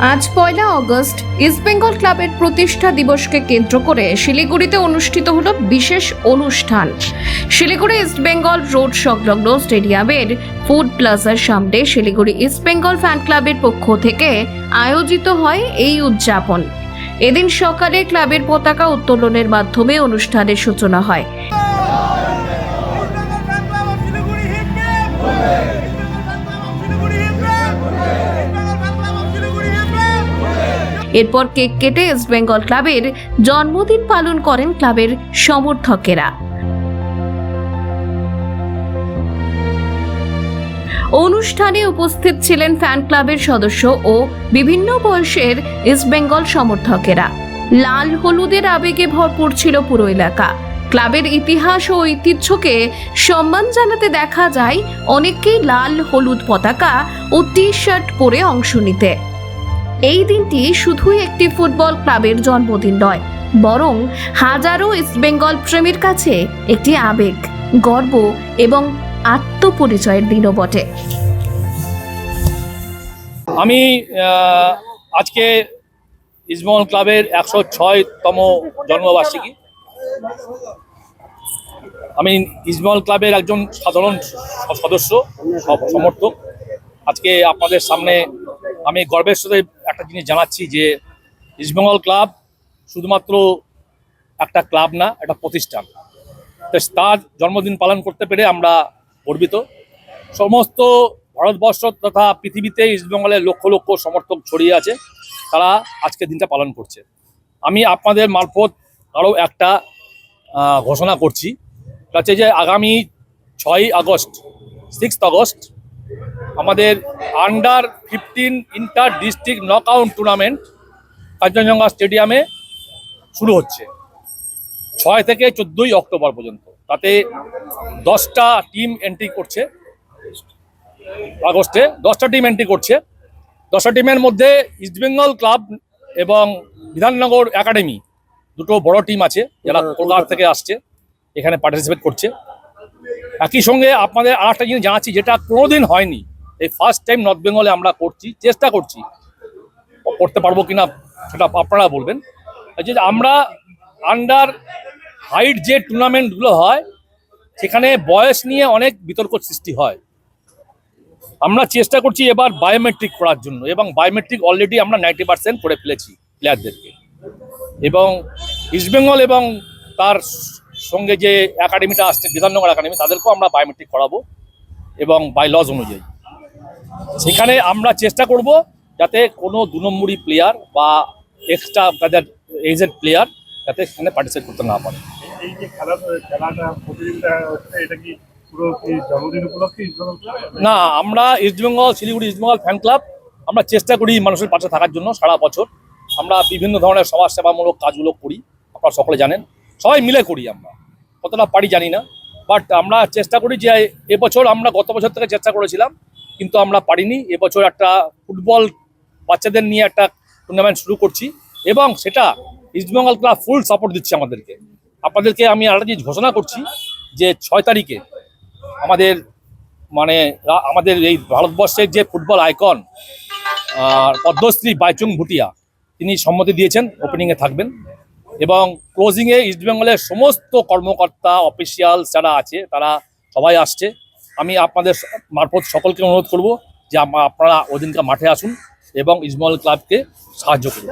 আজ পয়লা অগস্ট ইস্টবেঙ্গল ক্লাবের প্রতিষ্ঠা দিবসকে কেন্দ্র করে শিলিগুড়িতে অনুষ্ঠিত হলো বিশেষ অনুষ্ঠান। শিলিগুড়ি ইস্টবেঙ্গল রোড সংলগ্ন স্টেডিয়ামের ফুড প্লাজার সামনে শিলিগুড়ি ইস্টবেঙ্গল ফ্যান ক্লাবের পক্ষ থেকে আয়োজিত হয় এই উদযাপন। এদিন সকালে ক্লাবের পতাকা উত্তোলনের মাধ্যমে অনুষ্ঠানের সূচনা হয়। এরপর কেক কেটে ইস্টবেঙ্গল ক্লাবের জন্মদিন পালন করেন ক্লাবের সমর্থকেরা। অনুষ্ঠানে উপস্থিত ছিলেন ফ্যান ক্লাবের সদস্য ও বিভিন্ন বয়সের ইস্টবেঙ্গল সমর্থকেরা। লাল হলুদের আবেগে ভরপুর ছিল পুরো এলাকা। ক্লাবের ইতিহাস ও ঐতিহ্যকে সম্মান জানাতে দেখা যায় অনেককেই লাল হলুদ পতাকা ও টি শার্ট পরে অংশ নিতে। এই দিনটি শুধুই একটি ফুটবল ক্লাবের জন্মদিন নয়, বরং হাজারো ইস্টবেঙ্গল প্রেমীর কাছে একটি আবেগ, গর্ব এবং আত্মপরিচয়ের দিনও বটে। আমি আজকে ইসমল ক্লাবের একশো ছয়তম জন্মবার্ষিকী। আমি ইসমল ক্লাবের একজন সাধারণ সদস্য সমর্থক। আজকে আপনাদের সামনে আমি গর্বের সাথে একটা জিনিস জানাচ্ছি যে ইস্টবেঙ্গল ক্লাব শুধুমাত্র একটা ক্লাব না, একটা প্রতিষ্ঠান। তো তার জন্মদিন পালন করতে পেরে আমরা গর্বিত। সমস্ত ভারতবর্ষ তথা পৃথিবীতে ইস্টবেঙ্গলের লক্ষ লক্ষ সমর্থক ছড়িয়ে আছে, তারা আজকে দিনটা পালন করছে। আমি আপনাদের মারফত আরও একটা ঘোষণা করছি। হচ্ছে যে আগামী ছয়ই আগস্ট সিক্স আগস্ট আমাদের under fifteen inter district knockout tournament Kanchenjunga স্টেডিয়ামে শুরু হচ্ছে। ছয় থেকে চোদ্দোই অক্টোবর পর্যন্ত। তাতে দশটা টিম এন্ট্রি করছে। আগস্টে দশটা টিম এন্ট্রি করছে। দশটা টিমের মধ্যে ইস্টবেঙ্গল ক্লাব এবং বিধাননগর একাডেমি দুটো বড় টিম আছে যারা কলকাতা থেকে আসছে এখানে পার্টিসিপেট করছে। একই সঙ্গে আপনাদের আর একটা জিনিস জানাচ্ছি যেটা কোনোদিন হয়নি। এই ফার্স্ট টাইম নর্থ বেঙ্গলে আমরা করছি, চেষ্টা করছি। করতে পারব কিনা সেটা আপনারা বলবেন। যে আমরা আন্ডার হাইট যে টুর্নামেন্টগুলো হয়, সেখানে বয়স নিয়ে অনেক বিতর্ক সৃষ্টি হয়। আমরা চেষ্টা করছি এবার বায়োমেট্রিক করার জন্য এবং বায়োমেট্রিক অলরেডি আমরা নাইনটি পার্সেন্ট করে ফেলেছি প্লেয়ারদেরকে এবং ইস্টবেঙ্গল এবং তার সঙ্গে যে একাডেমিটা আসছে, বিধাননগর একাডেমি তাদেরকেও আমরা বায়োমেট্রিক করাবো এবং বাই লজ অনুযায়ী। সেখানে আমরা চেষ্টা করব যাতে কোনো দু নম্বরই প্লেয়ার বা এক্সট্রা তাদের এজেড প্লেয়ার যাতে সেখানে পার্টিসিপেট করতে না পারে। এই যে খেলা খেলাটা প্রতিযোগিতা হচ্ছে এটা কি পুরো কি জন্মদিন উপলক্ষে ইসলাম না আমরা ইস্টবেঙ্গল শিলিগুড়ি ইস্টবেঙ্গল ফ্যান ক্লাব আমরা চেষ্টা করি মানুষের পাশে থাকার জন্য সারা বছর। আমরা বিভিন্ন ধরনের সমাজ সেবামূলক কাজগুলো করি আপনারা সকলে জানেন। সবাই মিলে করি আমরা কতটা পারি জানি না। বাট আমরা চেষ্টা করি যে এবছর আমরা গত বছর থেকে চেষ্টা করেছিলাম কিন্তু আমরা পারিনি। এবছর একটা ফুটবল বাচ্চাদের নিয়ে একটা টুর্নামেন্ট শুরু করছি এবং সেটা ইস্টবেঙ্গল ক্লাব ফুল সাপোর্ট দিচ্ছে আমাদেরকে। আপনাদেরকে আমি আরেকটা জিনিস ঘোষণা করছি যে ছয় তারিখে আমাদের মানে আমাদের এই ভারতবর্ষের যে ফুটবল আইকন পদ্মশ্রী বাইচুং ভুটিয়া, তিনি সম্মতি দিয়েছেন ওপেনিংয়ে থাকবেন। এবং ক্লোজিংয়ে ইস্টবেঙ্গলের সমস্ত কর্মকর্তা অফিসিয়াল যারা আছে, তারা সবাই আসছে। আমি আপনাদের মারফত সকলকে অনুরোধ করব যে আপনারা ওদিনকে মাঠে আসুন এবং ইসমল ক্লাবকে সাহায্য করুন।